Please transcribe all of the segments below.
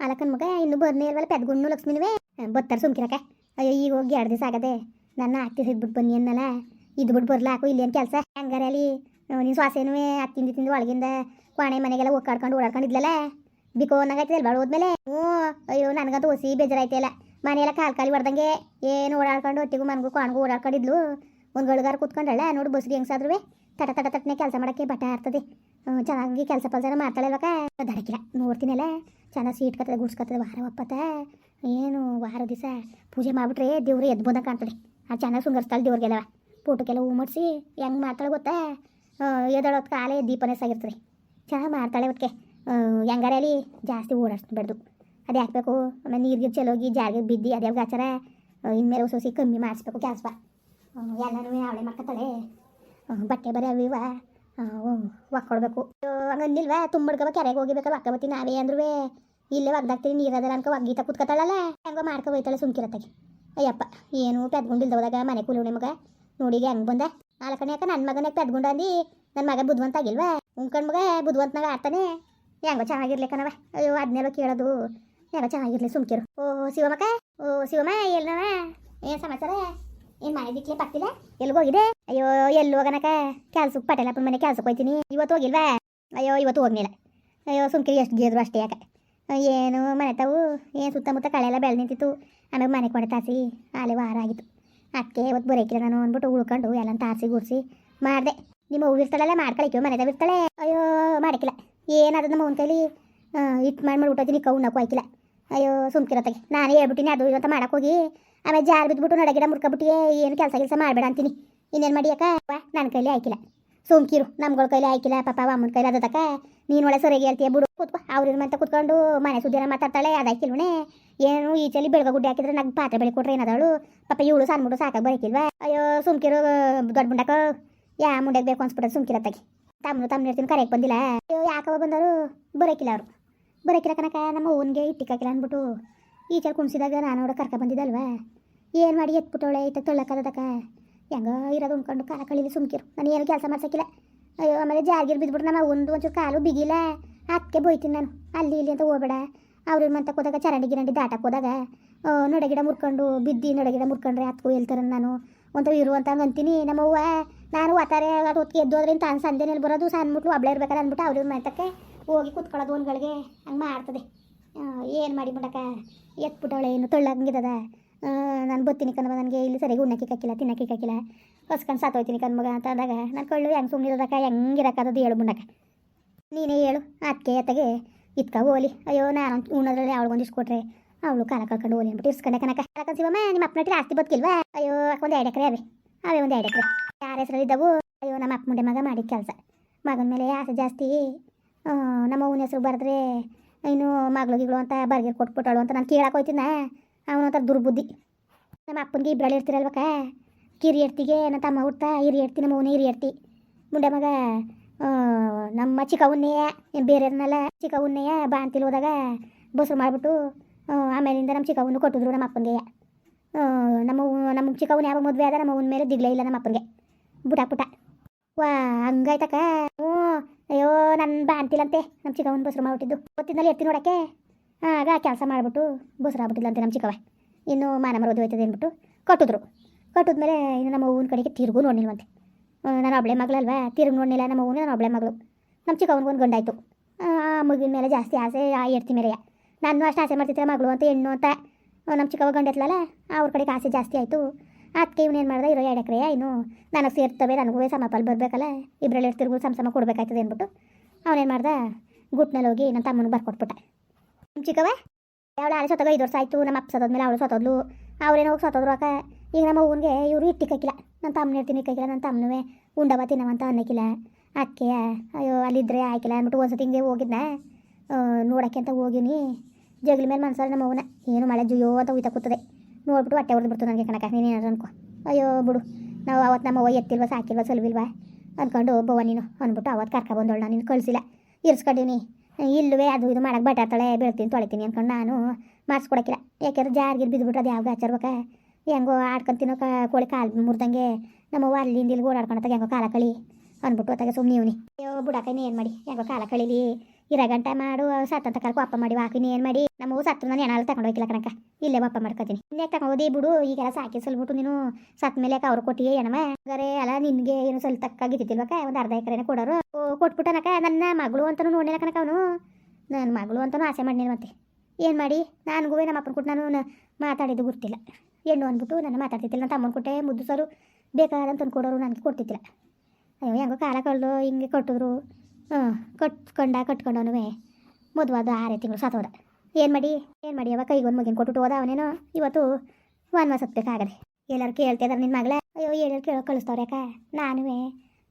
ಅಲಕ್ಕನ ಮಗ ಇನ್ನು ಬರ್ನೇ ಇಲ್ವಲ್ಲ ಪೆದ್ಗುಣ್ಣು ಲಕ್ಷ್ಮಿನವೇ? ಬರ್ತಾರೆ ಸುಮ್ಕಿರಕ ಅಯ್ಯೋ ಈಗ ಹೋಗಿ ಎರಡು ದಿವಸ ಆಗದೆ. ನನ್ನ ಅತ್ತಿ ಸಿದ್ಬಿಟ್ಟು ಬನ್ನಿ ಅನ್ನಲ್ಲ. ಇದ್ಬಿಟ್ಟು ಬಿಟ್ಟು ಬರ್ಲಾಕು ಇಲ್ಲೇನು ಕೆಲಸ? ಹೆಂಗಾರೆ ಅಲ್ಲಿ ನೀನು ಸ್ವಾಸೇನು ಅತ್ತಿಂದ ತಿಂದು ಒಳಗಿಂದ ಕೋಣೆ ಮನೆಗೆಲ್ಲ ಓಡಾಡ್ಕೊಂಡು ಓಡಾಡ್ಕೊಂಡಿದ್ಲಲ್ಲ ಬಿಕೋ ಬಾಳ ಹೋದ್ಮೇಲೆ? ಹ್ಞೂ ಅಯ್ಯೋ ನನಗಂತೂ ಹೊಸಿ ಬೇಜಾರಾಯ್ತಿಲ್ಲ ಮನೆಯೆಲ್ಲ ಕಾಲು ಕಾಲಿ ಹೊಡ್ದಂಗೆ ಏನು ಓಡಾಡ್ಕೊಂಡು ಒಟ್ಟಿಗೂ ಮನ್ಗೂ ಕೋಣಗೂ ಓಡಾಡ್ಕೊಂಡಿದ್ಲು. ಒಂದು ಗಳಿಗಾರ ಕೂತ್ಕೊಂಡಲ್ಲ ನೋಡು ಬಸ್ರಿ ಹೆಂಗ್ಸಾದ್ರೂ ತಟ ತಟ ತಟ್ಟನೆ ಕೆಲಸ ಮಾಡೋಕ್ಕೆ ಬಟ್ಟೆ ಆಡ್ತದೆ ಹ್ಮ್, ಚೆನ್ನಾಗಿ ಕೆಲಸ ಪಲ್ಸರ ದಡಕಿರ ದಡಕಿಲ್ಲ ನೋಡ್ತೀನಲ್ಲ, ಚೆನ್ನಾಗಿ ಸೀಟ್ ಕತ್ತದ ಗುಡ್ಸ್ಕತ್ತದ ವಾರ ಒಪ್ಪತ್ತ. ಏನು ವಾರ ದಿವಸ ಪೂಜೆ ಮಾಡಿಬಿಟ್ರೆ ದೇವ್ರು ಎದ್ದು ಬಂದಂಗೆ ಕಾಣ್ತದೆ. ಅದು ಚೆನ್ನಾಗಿ ಸುಂಗರಿಸ್ತಾಳೆ ದೇವ್ರಿಗೆಲ್ಲವ. ಫೋಟೋಕ್ಕೆಲ್ಲ ಹೂ ಮಾಡಿಸಿ ಹೆಂಗೆ ಮಾಡ್ತಾಳೆ ಗೊತ್ತಾ? ಎದಳೋತ್ ಕಾಲೇ ದೀಪನೇ ಸಾಗಿರ್ತದೆ. ಚೆನ್ನಾಗಿ ಮಾಡ್ತಾಳೆ ಒಟ್ಟಿಗೆ ಹೆಂಗಾರೆ ಅಲ್ಲಿ ಜಾಸ್ತಿ ಓಡಾಡ್ಸ್ಬೇಡ್ದು ಅದು ಹಾಕ್ಬೇಕು. ಆಮೇಲೆ ನೀರಿಗೆ ಹೋಗಿ ಜಾರಿಗೆ ಬಿದ್ದು ಅದೇ ಗಾಚಾರ ಇನ್ಮೇಲೆ ಹೊಸ ಕಮ್ಮಿ ಮಾಡಿಸ್ಬೇಕು ಬಾ ಎಲ್ಲನೂ ಅವಳೆ ಮಾಡ್ಕೊತಾಳೆ. ಬಟ್ಟೆ ಬರೀ ಅವಿವ ಒಕ್ಕೊಡ್ಬೇಕು ಹಂಗಂದಿಲ್ವಾ ತುಂಬಡ್ಕವ ಕೆರೆಗೆ ಹೋಗಿಬೇಕಲ್ಲ ಒಕ್ಕ ಬತ್ತಿ ನಾವೇ ಅಂದ್ರೂ ಇಲ್ಲೇ ಒಗ್ದಾಕ್ತೀನಿ ನೀರದಲ್ಲ ಅನ್ಕೊ ಒಗ್ಗೀತ ಕುತ್ಕೊತಾಳಲ್ಲ. ಹೆಂಗೋ ಮಾಡ್ಕೊ ಹೋಯ್ತಾಳೆ ಸುಮ್ಕಿರತ್ತಾಗಿ. ಅಯ್ಯಪ್ಪ, ಏನು ಪೆದ್ಗುಂಡಿಲ್ದವದಾಗ ಮನೆ ಕೂಲಿ ಮಗ ನೋಡಿ ಹೆಂಗೆ ಬಂದ. ನಾಲ್ಕನೇ ನನ್ನ ಮಗನ ಪೆದ್ಗುಂಡ ಅಂದು. ನನ್ನ ಮಗ ಬುದ್ಧಿವಂತ ಆಗಿಲ್ವಾ? ಉಂಕಂಡ್ ಮಗ ಬುದ್ಧಿವಂತನಾಗ ಆಡ್ತಾನೆ. ಹೆಂಗೋ ಚೆನ್ನಾಗಿರ್ಲಿ ಕಣವ ಅಯ್ಯೋ ಅದನ್ನೆಲ್ಲ ಕೇಳೋದು. ಹೆಂಗೋ ಚೆನ್ನಾಗಿರ್ಲಿ ಸುಮ್ಕಿರು. ಓ, ಶಿವಮಕ್ಕ? ಓ, ಶಿವಮ್ಮ ಎಲ್ಲವ ಏನು ಸಮಾಚಾರ? ಏನು ಪತ್ತಿಲ್ಲ ಎಲ್ಲಿಗೆ ಹೋಗಿದೆ ಅಯ್ಯೋ ಎಲ್ಲಿ ಹೋಗನಕ ಕೆಲ್ಸಕ್ಕೆ ಪಟೇಲಪ್ಪನ ಮನೆ ಕೆಲ್ಸಕ್ಕೆ ಹೋಯ್ತೀನಿ. ಇವತ್ತು ಹೋಗಿಲ್ವಾ? ಅಯ್ಯೋ, ಇವತ್ತು ಹೋಗ್ನಿಲ್ಲ ಅಯ್ಯೋ, ಸುಮ್ಕಿರಿ, ಎಷ್ಟು ಗೇದ್ರು ಅಷ್ಟೇ ಯಾಕೆ? ಏನು, ಮನೆ ತಾವು ಏನು ಸುತ್ತಮುತ್ತ ಕಳೆ ಎಲ್ಲ ಬೆಳೆ ನಿಂತಿತ್ತು. ಆಮೇಲೆ ಮನೆ ಕೊಡೆ ತಾಸಿ ಆಲೆ ವಾರ ಆಗಿತ್ತು. ಅದಕ್ಕೆ ಇವತ್ತು ಬರೋಕಿಲ್ಲ ನಾನು ಅಂದ್ಬಿಟ್ಟು ಉಳ್ಕೊಂಡು ಎಲ್ಲ ತಾಸಿ ಗುಡಿಸಿ ಮಾಡಿದೆ. ನಿಮ್ಮ ಹೂವು ಇರ್ತಾಳಲ್ಲ ಮಾಡ್ಕೊಳಿಕ್ಯೋ ಮನೆ ತಾವು ಅಯ್ಯೋ, ಮಾಡಕ್ಕಿಲ್ಲ. ಏನಾದ್ರು ನಮ್ಮ ಅವನ ಕೈಲಿ? ಇಟ್ಟು ಮಾಡಿ ಮಾಡಿ ಊಟ ಕೌ ಕೌನಕ್ಕೂ ಹಾಕಿಲ್ಲ. ಅಯ್ಯೋ ಸುಮ್ಕಿರತ್ತಾಗೆ ನಾನು ಹೇಳ್ಬಿಟ್ಟಿನಿ, ಅದು ಇವತ್ತು ಅಂತ ಮಾಡಕ್ಕೆ ಹೋಗಿ. ಆಮೇಲೆ ಜಾರ್ ಬಿದ್ಬಿಟ್ಟು ನಡಗಿಡ ಮುರ್ಕೊಬಿಟ್ಟಿಗೆ ಏನು ಕೆಲಸ ಕೆಲಸ ಮಾಡಬೇಡ ಅಂತೀನಿ. ಇನ್ನೇನು ಮಾಡಿಯಕ್ಕ ನನ್ನ ಕೈಲಿ ಆಯ್ಕಿಲ್ಲ ಸೋಂಕಿರು ನಮ್ಗಳ ಕೈಲಿ ಆಯ್ಕಿಲ್ಲ ಪಾಪ ಅಮ್ಮನ ಕೈಲಿ ಅದಕ್ಕ ನೀನು ಒಳ್ಳೆ ಸರಿಯಾಗಿ ಹೇಳ್ತೀಯ, ಬಿಡು. ಕೂತ್ಕೊ, ಅವ್ರ ಅಂತ ಕೂತ್ಕೊಂಡು ಮನೆ ಸುದ್ದಿನ ಮಾತಾಡ್ತಾಳೆ ಅದಾಯ್ಕಿಲ್ವಣೆ ಏನು ಈಚಲಿ ಬೆಳಗ್ಗೆ ಗುಡ್ಡೆ ಹಾಕಿದ್ರೆ ನಂಗೆ ಪಾತ್ರೆ ಬೆಳಿ ಕೊಟ್ರೆ ಏನದಳು ಪಾಪ ಇವಳು ಸಣ್ಣ ಮುಡು ಸಾಕಾಗಿ ಬರಕಿಲ್ವಾ? ಅಯ್ಯೋ, ಸುಮ್ಕಿರು ದೊಡ್ಡ ಮುಂಡಕ ಯಾ ಮುಂಡಕ್ಕೆ ಬೇಕು ಅನ್ಸ್ಬಿಟ್ಟು ಸುಮ್ಕಿರ ತಗಿ ತಮ್ಮನು ತಮ್ಮ ಇರ್ತೀನಿ ಕರೆಯಕ್ಕೆ ಬಂದಿಲ್ಲ. ಅಯ್ಯೋ ಯಾಕವ ಬಂದರು ಬರೋಕಿಲ್ಲ ಅವರು. ಬರೋಕಿಲ್ಲ ಕನಕ ನಮ್ಮ ಓನ್ಗೆ ಇಟ್ಟಿಕ್ಕಾಕಿಲ್ಲ ಅಂದ್ಬಿಟ್ಟು. ಈಚಲ್ ಕುಣಿಸಿದಾಗ ನಾನು ನೋಡ ಕರ್ಕ ಬಂದಿದ್ದಲ್ವಾ? ಏನು ಮಾಡಿ ಎತ್ಬಿಟ್ಟವಳೆ ಇತ್ತ ತೊಳ್ಳಕ್ಕದಕ್ಕ ಹೆಂಗ ಇರೋದು ಉಣ್ಕೊಂಡು ಕಾಲ ಕಳೀಲಿ ಸುಮ್ಕಿರು. ನಾನು ಏನು ಕೆಲಸ ಮಾಡ್ಸಕ್ಕಿಲ್ಲ. ಅಯ್ಯೋ, ಆಮೇಲೆ ಜಾರ್ಗಿರ್ ಬಿದ್ಬಿಟ್ಟು ನಮ್ಮ ಒಂದು ಒಂಚೂರು ಕಾಲು ಬಿಗಿಲ್ಲ ಅದಕ್ಕೆ ಬೋಯ್ತೀನಿ ನಾನು. ಅಲ್ಲಿ ಇಲ್ಲಿ ಅಂತ ಹೋಗ್ಬೇಡ. ಅವ್ರ ಮಂತ ಹೋದಾಗ ಚರಂಡಿ ಗಿರಂಡಿ ದಾಟಕ್ಕೆ ಹೋದಾಗ ನಡಗಿಡ ಮುರ್ಕೊಂಡು, ಬಿದ್ದು ನಡಗಿಡ ಮುರ್ಕೊಂಡ್ರೆ ಅದಕ್ಕೂ ಹೇಳ್ತಾರೆ ನಾನು? ಒಂಥರ ಇರುವಂತ ಅಂತೀನಿ. ನಮ್ಮವ್ವ ನಾನು ಒತ್ತಾರೆ ಅದು ಹೊತ್ತಿಗೆ ಎದ್ದು ಹೋದ್ರೆ ತಾನು ಸಂಜೆನಲ್ಲಿ ಬರೋದು? ಸಣ್ಣ ಮುಟ್ಲು ಒಬ್ಳೆ ಇರ್ಬೇಕಾರೆ ಅಂದ್ಬಿಟ್ಟು ಅವ್ರ ಮಂತಕ್ಕೆ ಹೋಗಿ ಕುತ್ಕೊಳ್ಳೋದು ಒಂದ್ಗಳಿಗೆ. ಹಂಗೆ ಮಾಡ್ತದೆ. ಏನು ಮಾಡಿ ಬಿಡಕ್ಕ? ಎತ್ಬಿಟ್ಟವಳೆ ಏನು ತೊಳ್ಳಂಗಿದದ ನಾನು ಬತ್ತೀನಿ ಕಣ್ಮ ನನಗೆ ಇಲ್ಲಿ ಸರಿಯಾಗಿ ಉಣ್ಣಕ್ಕೆ ಕಕ್ಕಿಲ್ಲ ತಿನ್ನಕ್ಕೆ ಕಕ್ಕಿಲ್ಲ ಹೊಸ್ಕೊಂಡು ಸಾತೋಯ್ತೀನಿ ಕಣ್ಮಗ ಅಂತ ಅಂದಾಗ, ನಾನು ಕಳ್ಳು ಹೆಂಗೆ ಸುಮ್ಮನಿರೋದಕ್ಕ ಹೆಂಗಿರಕ್ಕದು ಹೇಳು ಮುಂಡಕ ನೀನೇ ಹೇಳು ಅದಕ್ಕೆ ಅತ್ತಗೆ ಇತ್ಕ ಓಲಿ. ಅಯ್ಯೋ, ನಾನು ಉಣ್ಣೋದ್ರಲ್ಲಿ ಅವಳಿಗೊಂದಿಷ್ಟು ಇಸ್ಕೊಟ್ರೆ ಅವಳು ಕಾಲ ಕಳ್ಕೊಂಡು ಓಲಿ ಅಂದ್ಬಿಟ್ಟು ಇಸ್ಕೊಂಡೆ ಕನಕ ಕನಕ ಶಿವಮ್ಮ, ನಿಮ್ಮ ಅಪ್ಪನ ಹತ್ರ ಆಸ್ತಿ ಬದುಕಿಲ್ವಾ? ಅಯ್ಯೋ ಒಂದು ಎರಡು ಎಕರೆ ಅವೆ. ಅವೇ ಒಂದು ಎರಡು ಎಕರೆ. ಯಾರ ಹೆಸರಲ್ಲಿದ್ದವು ಅಯ್ಯೋ, ನಮ್ಮ ಅಪ್ಪ ಮುಂಡೆ ಮಗ ಮಾಡಿದ ಕೆಲಸ. ಮಗನ ಮೇಲೆ ಆಸೆ ಜಾಸ್ತಿ. ನಮ್ಮ ಅವನ ಹೆಸರು ಬರೆದ್ರೆ ಇನ್ನು ಗಿಗಳು ಅಂತ ಬರ್ಗಿರ್ ಕೊಟ್ಬಿಟ್ಟಾಳು ಅಂತ ನಾನು ಕೇಳಕ್ಕೆ ಹೋಯ್ತಿನ ಅವನೊಂಥರ ದುರ್ಬುದ್ಧಿ. ನಮ್ಮ ಅಪ್ಪನಿಗೆ ಇಬ್ಬರಲ್ಲಿ ಇರ್ತಿರಲ್ವಕ್ಕ ಕಿರಿ ಎಡ್ತಿಗೆ ನನ್ನ ತಮ್ಮ ಹುಡ್ತಾ, ಹಿರಿ ಎಡ್ತಿ ನಮ್ಮ ಅವನೇ ಹಿರಿ ಎಡ್ತಿ ಮುಂಡೆ ಮಗ ನಮ್ಮ ಚಿಕ್ಕವನ್ನೆಯ ಏನು ಬೇರೆಯವ್ರನ್ನೆಲ್ಲ ಚಿಕ್ಕವನ್ನೆಯ ಬಾಂತಿಲ್ ಹೋದಾಗ ಬಸ್ರು ಮಾಡಿಬಿಟ್ಟು ಆಮೇಲಿಂದ ನಮ್ಮ ಚಿಕ್ಕವನ್ನು ಕೊಟ್ಟಿದ್ರು ನಮ್ಮ ಅಪ್ಪನಿಗೆ. ನಮ್ಮ ನಮ್ಮ ಚಿಕ್ಕವನ್ ಯಾವಾಗ ಮದುವೆ ಆದ ನಮ್ಮ ಮೇಲೆ ದಿಗ್ಲೇ ಇಲ್ಲ ನಮ್ಮ ಅಪ್ಪನಿಗೆ. ಬುಟ ಪುಟ. ವಾ, ಹಂಗಾಯ್ತಕ್ಕ. ಹ್ಞೂ, ಅಯ್ಯೋ ನನ್ನ ಬಾಂತಿಲ್ಲಂತೆ ನಮ್ಮ ಚಿಕ್ಕವನ್ ಬಸ್ರು ಮಾಡ್ಬಿಟ್ಟಿದ್ದು. ಗೊತ್ತಿದ್ದಲ್ಲಿ ಎತ್ತಿ ನೋಡಕ್ಕೆ. ಆಗ ಕೆಲಸ ಮಾಡಿಬಿಟ್ಟು ಬಸ್ರು ಆಗ್ಬಿಟ್ಟಿಲ್ಲಂತೆ ನಮ್ಮ ಚಿಕ್ಕವ ಇನ್ನು ಮಾನ ಮರೋದು ಹೋಯ್ತದೆ ಅಂದ್ಬಿಟ್ಟು ಕೊಟ್ಟಿದ್ರು. ಕೊಟ್ಟಿದ್ಮೇಲೆ ಇನ್ನು ನಮ್ಮ ಹೂವಿನ ಕಡೆಗೆ ತಿರುಗು ನೋಡಿಲ್ವಂತೆ ನಾನು ಒಬ್ಳೆ ಮಗಳಲ್ವಾ? ತಿರುಗಿ ನೋಡಲಿಲ್ಲ ನಮ್ಮ ಹೂವಿನ ನಾನು ಒಬ್ಳೆ ಮಗಳು. ನಮ್ಮ ಚಿಕ್ಕವನಿಗೆ ಒಂದು ಗಂಡಾಯಿತು. ಆ ಮಗಿನ ಮೇಲೆ ಜಾಸ್ತಿ ಆಸೆ, ಆ ಎಡ್ತಿ ಮೇಲೆಯ. ನಾನು ಅಷ್ಟು ಆಸೆ ಮಾಡ್ತಿದ್ದೆ ಮಗಳು ಅಂತ ಹೆಣ್ಣು ಅಂತ. ನಮ್ಮ ಚಿಕ್ಕವ ಗಂಡ ಇತ್ತಲಲ್ಲ ಅವ್ರ ಕಡೆಗೆ ಆಸೆ ಜಾಸ್ತಿ ಆಯಿತು. ಅದಕ್ಕೆ ಏನು ಮಾಡ್ದೆ? ಇರೋ ಎರಡು ಎಕರೆ ಇನ್ನು ನನಗೆ ಸೇರ್ತವೆ, ನನಗೂ ಸಮಪಾಲ್ ಬರಬೇಕಲ್ಲ? ಇಬ್ಬರಲ್ಲಿ ತಿರುಗು ಸಮ ಸಮ ಕೊಡ್ಬೇಕಾಯ್ತದೆ ಅಂದ್ಬಿಟ್ಟು ಅವನೇನು ಮಾಡ್ದೆ? ಗುಟ್ನಲ್ಲಿ ಹೋಗಿ ನನ್ನ ತಮ್ಮನಿಗೆ ಬರ್ಕೊಟ್ಬಿಟ್ಟ. ನಿಮ್ಮ ಚಿಕ್ಕವ ಅವಳು ಆಳೆ ಸತ್ತೋಗ ಐದು ವರ್ಷ ಆಯಿತು, ನಮ್ಮ ಅಪ್ಪ ಸತ್ತೋದ್ಮೇಲೆ ಅವಳು ಸತ್ತೋದ್ಲು. ಅವ್ರೇನು ಹೋಗಿ ಸತ್ತೋದ್ರು ಅಕ್ಕ. ಈಗ ನಮ್ಮ ಅವ್ವನಿಗೆ ಇವರು ಇಟ್ಟಿಕ್ಕಿಲ್ಲ ನನ್ನ ತಮ್ಮನ ಇರ್ತೀನಿ ಇಕ್ಕಿಲ್ಲ ನನ್ನ ತಮ್ಮನೂ ಉಂಡವ ತಿನ್ನವಂತ ಅನ್ನಕ್ಕಿಲ್ಲ ಅಕ್ಕೆ ಅಯ್ಯೋ ಅಲ್ಲಿದ್ದರೆ ಆಯ್ಕಿಲ್ಲ ಅಂದ್ಬಿಟ್ಟು ಒಂದು ಸತಿ ಹಿಂಗೆ ಹೋಗಿದ್ನ. ನೋಡೋಕ್ಕೆ ಅಂತ ಹೋಗಿನಿ. ಜಗಲಿ ಮೇಲೆ ಮನ್ಸಲ್ಲಿ ನಮ್ಮ ಅವನ. ಏನು ಮಳೆ ಜುಯೋ ಅಂತ ಉಯ್ತಾ ಕೂತದೆ. ನೋಡ್ಬಿಟ್ಟು ಹೊಟ್ಟೆ ಹೊಡೆದು ಬಿಡ್ತು ನನಗೆ ಕಣಕ ನೀನೇನಾದ್ರು ಅನ್ಕೋ. ಅಯ್ಯೋ ಬಿಡು, ನಾವು ಅವತ್ತು ನಮ್ಮ ಅವ್ವ ಎತ್ತಿಲ್ವ, ಸಾಕಿಲ್ವ, ಸೊಲ್ವಿಲ್ವಾ ಅಂದ್ಕೊಂಡು ಬವ್ವ ನೀನು ಅಂದ್ಬಿಟ್ಟು ಅವತ್ತು ಕರ್ಕ ಬಂದೋಳು ನಾನು, ನೀನು ಕಳಿಸಿಲ್ಲ. ಇರ್ಸ್ಕೊಂಡಿನಿ. ಇಲ್ಲವೇ ಅದು ಇದು ಮಾಡಕ್ಕೆ ಬಟಾತಾಳೆ, ಬೆಳ್ತೀನಿ, ತೊಳಿತೀನಿ ಅಂದ್ಕೊಂಡು ನಾನು ಮಾಡಿಸ್ಕೊಡಕ್ಕಿಲ್ಲ ಯಾಕೆಂದ್ರೆ ಜಾರಿಗೆ ಬಿದ್ದುಬಿಟ್ರೆ ಅದು ಯಾವಾಗ ಹಚ್ಚರ್ಬೇಕ ಹೆಂಗೋ ಆಡ್ಕೊಂತಿನೋ ಕ ಕೋಳಿ ಕಾಲು ಮುರಿದಂಗೆ ನಮ್ಮವ್ವ ಅಲ್ಲಿಂದ ಇಲ್ಲಿ ಓಡಾಡ್ಕೊಂಡತ್ತಾಗ ಹೆಂಗೋ ಕಾಲ ಕಳಿ ಅಂದ್ಬಿಟ್ಟು ಅತ್ತಾಗ ಸುಮ್ಮನೆ ಇವನಿ. ಅಯ್ಯೋ ಬುಡಾಕ ಏನು ಮಾಡಿ? ಹೆಂಗೋ ಕಾಲ ಕಳೀಲಿ. ಇರ ಗಂಟೆ ಮಾಡು, ಸತ್ತಂತ ಕರ್ಕೊ ಅಪ್ಪ ಮಾಡಿ ಹಾಕಿನಿ ಏನು ಮಾಡಿ? ನಮ್ಮ ಸತ್ತು ನಾನು ಏನಾದ್ರು ತಗೊಂಡು ಹೋಗಿಲ್ಲ ಕಣಕ ಇಲ್ಲೇ ಅಪ್ಪ ಮಾಡ್ಕೊತೀನಿ. ಇನ್ನೇ ತಗೊಂಡೋದಿ ಬಿಡು, ಈಗೆಲ್ಲ ಸಾಕಿ ಸಲ್ಬಿಟ್ಟು ನೀನು. ಸತ್ ಮೇಲೆ ಅವ್ರು ಕೊಟ್ಟಿಗೆ ಏನಮ್ಮ ಗರೆ ಅಲ್ಲ, ನಿನ್ಗೆ ಏನು ಸ್ವಲ್ಪ ತಕ್ಕಾಗಿದ್ದಿಲ್ವಕ್ಕ? ಒಂದು ಅರ್ಧ ಎಕರೆನೇ ಕೊಡೋರು. ಕೊಟ್ಬಿಟ್ಟನಕ ನನ್ನ ಮಗಳು ಅಂತಲೂ ನೋಡಿಲ್ಲ ಕಣಕ ಅವನು. ನನ್ನ ಮಗಳು ಅಂತಲೂ ಆಸೆ ಮಾಡಿಲ್ಲ ಮತ್ತೆ. ಏನು ಮಾಡಿ? ನನಗೂ ನಮ್ಮ ಅಪ್ಪನ ಕೊಟ್ಟು ನಾನು ಮಾತಾಡಿದ್ದು ಗೊತ್ತಿಲ್ಲ. ಹೆಣ್ಣು ಅಂದ್ಬಿಟ್ಟು ನನ್ನ ಮಾತಾಡ್ತಿದ್ದಿಲ್ಲ. ನನ್ನ ತಮ್ಮನ ಕೊಟ್ಟೆ ಮುದ್ದು ಸರು ಬೇಕಾದಂತ ಕೊಡೋರು ನನಗೆ ಕೊಡ್ತಿದ್ದಿಲ್ಲ. ಅಯ್ಯೋ, ಹೆಂಗೋ ಕಾಲ ಕಳೆದು, ಹಿಂಗೆ ಕೊಟ್ಟಿದ್ರು. ಕಟ್ಕೊಂಡ ಕಟ್ಕೊಂಡವನು ಮದುವಾದ ಆರೇ ತಿಂಗಳು ಸತ್ತೋದ ಏನು ಮಾಡಿ ಏನು ಮಾಡಿ ಅವ ಕೈಗೆ ಒಂದು ಮಗಿನ ಕೊಟ್ಬಿಟ್ಟು ಹೋದ ಅವನೇನೋ? ಇವತ್ತು ವನ್ವಾಸ ಹತ್ಬೇಕಾಗದೆ ಎಲ್ಲರೂ ಕೇಳ್ತಿದಾರೆ ನಿನ್ನ ಮಗಳ. ಅಯ್ಯೋ ಹೇಳಿ ಕೇಳೋ, ಕಳಿಸ್ತವ್ರೆ ಅಕ್ಕ. ನಾನುವೇ.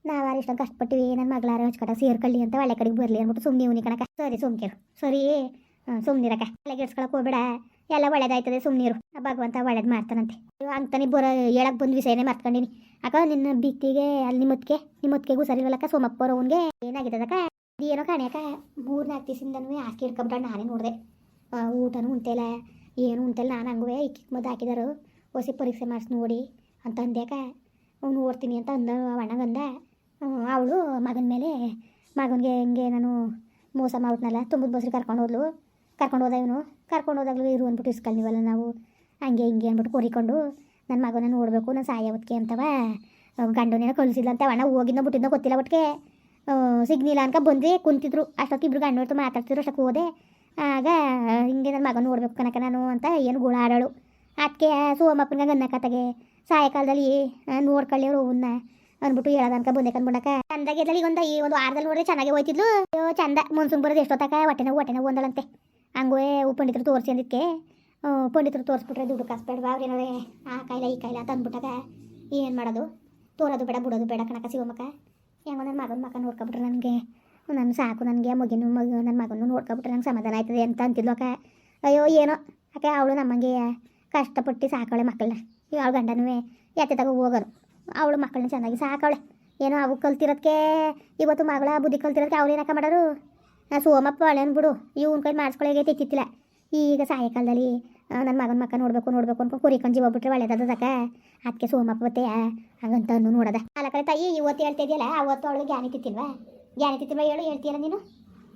ನಾವಾರ ಇಷ್ಟೊಂದು ಕಷ್ಟಪಟ್ಟಿವಿ. ನನ್ನ ಮಗಳಾರ ಹಚ್ಕಟ ಸೇರ್ಕೊಳ್ಳಿ ಅಂತ ಒಳ್ಳೆ ಕಡೆಗೆ ಬರಲಿ ಅಂದ್ಬಿಟ್ಟು ಸುಮ್ಮನೆ ಇವನಿ ಕಣಕ ಸರಿ ಸುಮ್ಕಿರು ಸರಿ ಸುಮ್ಮನಿರಕ್ಕ ತಲೆಗೆ ಹೋಗ್ಬೇಡ. ಎಲ್ಲ ಒಳ್ಳೇದಾಯ್ತದೆ ಸುಮ್ಮನಿರು ಭಗವಂತ ಒಳ್ಳೇದು ಮಾಡ್ತಾನಂತೆ. ಅಂತಾನೆ ಬರೋ ಹೇಳಕ್ಕೆ ಬಂದ್ ವಿಷಯನೇ ಮರ್ತ್ಕೊಂಡಿನಿ. ಅಕ್ಕ, ನಿನ್ನ ಬಿತ್ತಿಗೆ ಅಲ್ಲಿ ನಿಮ್ಮತ್ತಿಗೆ ನಿಮ್ಮತ್ಗೆಗೂ ಸರಿ ಇರಲ್ಲಕ್ಕ ಸೋಮಪ್ಪ ಅವ್ನಿಗೆ ಏನಾಗಿದ್ದದಕ್ಕ ಏನೋ ಕಾಣ್ಯಾಕ ನಾಲ್ಕು ದಿವಸದಿಂದನೂ ಹಾಕಿ ಹಿಡ್ಕೊಬಿಟ್ಟ ನಾನೇ ನೋಡಿದೆ. ಊಟನೂ ಉಂಟೆಲ್ಲ ಏನು ಉಂಟೆಲ್ಲ ನಾನು ಹಂಗುವೆ ಇಕ್ಕಿಕ್ ಮದ್ದು ಹಾಕಿದಾರು. ಹೊಸಿ ಪರೀಕ್ಷೆ ಮಾಡಿಸಿ ನೋಡಿ ಅಂತ ಅಂದ್ಯಾಕ ಅವ್ನು ನೋಡ್ತೀನಿ ಅಂತ ಅಂದ ಅಣ್ಣಗಂದ ಅವಳು ಮಗನ ಮೇಲೆ, ಮಗನಿಗೆ ಹಿಂಗೆ ನಾನು ಮೋಸ ಮಾಡ್ಬಿಟ್ನಲ್ಲ, ತುಂಬದ ಮೊಸರು ಕರ್ಕೊಂಡು ಹೋದ್ಲು. ಕರ್ಕೊಂಡು ಹೋದ ಇವನು. ಕರ್ಕೊಂಡು ಹೋದಾಗಲೂ ಇರು ಅಂದ್ಬಿಟ್ಟು ಇಸ್ಕೊಳ್ತೀವಲ್ಲ ನಾವು. ಹಂಗೆ ಹಿಂಗೆ ಅಂದ್ಬಿಟ್ಟು ಕೋರಿಕೊಂಡು ನನ್ನ ಮಗನ ನೋಡಬೇಕು, ನಾನು ಸಾಯೋದಕ್ಕೆ ಅಂತವ ಗಂಡನೇನೋ ಕಳಿಸಿಲ್ಲ ಅಂತ ಅಣ್ಣ ಹೋಗಿದ್ನೋ ಬಿಟ್ಟಿದ್ದ ಗೊತ್ತಿಲ್ಲ ಒಟ್ಟಿಗೆ. ಸಿಗ್ನಿಲ್ಲ ಅನ್ಕ ಬಂದು ಕುಂತಿದ್ರು. ಅಷ್ಟೊತ್ತು ಇಬ್ರು ಗಂಡ ಹೊರ್ತು ಮಾತಾಡ್ತಿದ್ರು ಅಷ್ಟಕ್ಕೆ ಹೋದೆ. ಆಗ ಹಿಂಗೆ ನನ್ನ ಮಗನ ನೋಡ್ಬೇಕು ಕನಕ ನಾನು ಅಂತ ಏನು ಗುಳ ಆಡೋಳು. ಅದಕ್ಕೆ ಸೋಮಪ್ಪನ ಗನ್ನಕತ್ತಾಗೆ ಸಾಯಂಕಾಲದಲ್ಲಿ ನೋಡ್ಕೊಳ್ಳಿ ಅವ್ರು ಹೂವನ್ನ ಅಂದ್ಬಿಟ್ಟು ಹೇಳೋದನ್ಕ ಬಂದೆ ಕಂದ್ಬಿಡಕ ಚಂದಾಗಿದ್ದಲ್ಲಿ ಈಗ ಒಂದು, ಈ ಒಂದು ವಾರದಲ್ಲಿ ನೋಡಿದ್ರೆ ಚೆನ್ನಾಗಿ ಹೋಯ್ತಿದ್ಲು. ಅಯ್ಯೋ, ಚಂದ. ಮನ್ಸೂನ್ ಬರೋದು ಎಷ್ಟೊತ್ತಕ ಹೊಟ್ಟೆ ನೋವು ಹೊಟ್ಟೆ ನೋವು ಒಂದಳಂತೆ ಹಂಗೆ ಪಂಡಿತರು ತೋರಿಸಿ ಅಂದಿದ್ದಕ್ಕೆ ಪಂಡಿತರು ತೋರಿಸ್ಬಿಟ್ರೆ ದುಡ್ಡು ಕಾಸು ಬೇಡವಾ ಏನೋ ಆ, ಕಾಯಿಲೆ, ಈ ಕಾಯಿಲೆ ಅಂತ ಅಂದ್ಬಿಟ್ಟಾಗ ಏನು ಮಾಡೋದು? ತೋರೋದು ಬೇಡ, ಬಿಡೋದು ಬೇಡ ಕಣಕ ಶಿವಮಕ್ಕ ಹೆಂಗೋ ನನ್ನ ಮಗನ ಮಕ್ಕ ನೋಡ್ಕೊಬಿಟ್ರೆ ನನಗೆ. ನನ್ನ ಸಾಕು ನನಗೆ, ಮಗಿನ ಮಗ ನನ್ನ ಮಗನ ನೋಡ್ಕೊಬಿಟ್ರೆ ನಂಗೆ ಸಮಾಧಾನ ಆಯ್ತದೆ ಅಂತ ಅಂತಿದ್ಲು ಅಕ್ಕ ಅಯ್ಯೋ, ಏನೋ. ಅಕ್ಕ ಅವಳು ನಮ್ಮಂಗೆ ಕಷ್ಟಪಟ್ಟು ಸಾಕವಳೆ ಮಕ್ಕಳನ್ನ. ಅವಳು ಗಂಡನೂ ಎತ್ತೆ ತಗೋ ಹೋಗೋರು ಅವಳು ಮಕ್ಕಳನ್ನ ಚೆನ್ನಾಗಿ ಸಾಕವಳೆ. ಏನೋ ಅವು ಕಲ್ತಿರೋದಕ್ಕೆ ಇವತ್ತು ಮಗಳ ಬುದ್ಧಿ ಕಲ್ತಿರೋದಕ್ಕೆ ಅವಳು ಏನಕ್ಕ ಮಾಡೋರು? ಸೋಮಪ್ಪ ಅಳೆನ್ ಬಿಡು ಇವ್ನ ಕೈ ಮಾಡಿಸ್ಕೊಳ್ಳೋಕೆ ಇತ್ತಿತ್ತಿಲ್ಲ ಈಗ ಸಾಯಂಕಾಲದಲ್ಲಿ ನನ್ನ ಮಗನ ಮಕ್ಕ ನೋಡಬೇಕು ನೋಡಬೇಕು ಅನ್ಕೊಂಡು ಕುರಿಕೊಂಡು ಜೀವ ಬಿಟ್ರೆ ಒಳ್ಳೇದದಕ್ಕ ಅದಕ್ಕೆ ಸೋಮಪ್ಪ ಬತ್ತೆ ಹಾಗಂತ ನೋಡದ. ಕಡೆ ತಾಯಿ ಇವತ್ತು ಹೇಳ್ತಾ ಇದೆಯಲ್ಲ, ಅವತ್ತು ಅವಳು ಜ್ಞಾನಿ ತಿತ್ತಿಲ್ವಾ ಜ್ಞಾನಿ ತಿತ್ತಿಲ್ವಾ ಹೇಳು, ಹೇಳ್ತೀಯಲ್ಲ ನೀನು?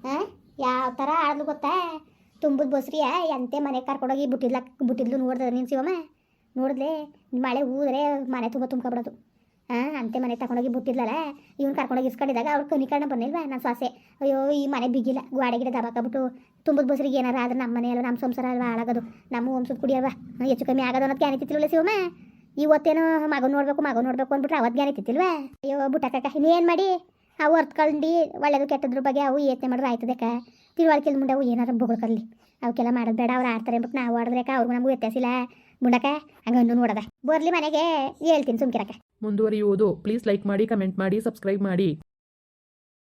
ಹಾಂ ಯಾವ ಥರ ಆಡ್ಲು ಗೊತ್ತಾ? ತುಂಬದ ಬಸ್ರಿಯ ಎಂತೆ ಮನೆ ಕರ್ಕೊಂಡೋಗಿ ಬಿಟ್ಟಿದ್ಲ, ಬಿಟ್ಟಿದ್ಲು ನೋಡ್ದೆ ನೀನು ಶಿವಮ್ಮ? ನೋಡಿದ್ಲೆ ಮಳೆ ಊದ್ರೆ ಮನೆ ತುಂಬ ತುಂಬ್ಕೊಬಿಡೋದು. ಹಾಂ ಅಂತೆ ಮನೆ ತಗೊಂಡೋಗಿ ಬಿಟ್ಟಿದ್ಲಲ್ಲ, ಇವ್ನು ಕರ್ಕೊಂಡೋಗಿ ಇಸ್ಕೊಂಡಿದ್ದಾಗ ಅವ್ರು ಕನಿಕರಣ ಬಂದಿಲ್ವಾ ನಾನು ಸೊಸೆ? ಅಯ್ಯೋ, ಈ ಮನೆ ಬಿಗಿಲ್ಲ, ಗ್ವಾಡೆ ಗಿಡ ದಬಾಕಬಿಟ್ಟು ತುಂಬದ ಬಸ್ರಿಗೆ ಏನಾರ ಆದ್ರೆ ನಮ್ಮ ಮನೆ ನಮ್ಮ ಸಂಸಾರ ಅಲ್ವಾ ಹಾಳಾಗೋದು. ನಮ್ಮ ವಂಶದ ಕುಡಿಯಲ್ವಾ? ಹೆಚ್ಚು ಕಮ್ಮಿ ಆಗೋದು ಅನ್ನೋದು ಸಿವಮ್ಮ ಶಿವಮ್ಮ? ಇವತ್ತೇನೋ ಮಗನ ನೋಡ್ಬೇಕು ಮಗನ ನೋಡ್ಬೇಕು ಅಂದ್ಬಿಟ್ರೆ ಅವತ್ತು ಅಯ್ಯೋ ತಿತ್ತಿಲ್ವಾ ಅಯ್ಯೋ ಬುಟ್ಟಕ್ಕ ಇನ್ನೇನು ಮಾಡಿ? ಅವು ಅರ್ತ್ಕೊಂಡು ಒಳ್ಳೇದು ಕೆಟ್ಟದ್ರ ಬಗ್ಗೆ ಅವು ಯೋಚನೆ ಮಾಡಿದ್ರೆ ಆಯ್ತದಕ್ಕ ತಿಳುವಳಿಕೆ ಮುಂದೆ ಅವು ಏನಾರ ಬೊಗಳ್ಕರ್ಲಿ ಅವಕ್ಕೆಲ್ಲ ಮಾಡೋದು ಬೇಡ, ಅವ್ರು ಆಡ್ತಾರೆ ಅಂದ್ಬಿಟ್ಟು ನಾವು ಆಡಿದ್ರಕ್ಕ ಅವ್ರಿಗೂ ನಮಗೂ ವ್ಯತ್ಯಾಸ ಇಲ್ಲ? ಮುಂಡಕ್ಕ ಹಂಗನ್ನು ನೋಡದ. ಬರ್ಲಿ ಮನೆಗೆ, ಹೇಳ್ತೀನಿ ಸುಮ್ಕಿರಕ್ಕ. ಮುಂದುವರಿಯುವುದು. ಪ್ಲೀಸ್ ಲೈಕ್ ಮಾಡಿ ಕಮೆಂಟ್ ಮಾಡಿ ಸಬ್ಸ್ಕ್ರೈಬ್ ಮಾಡಿ.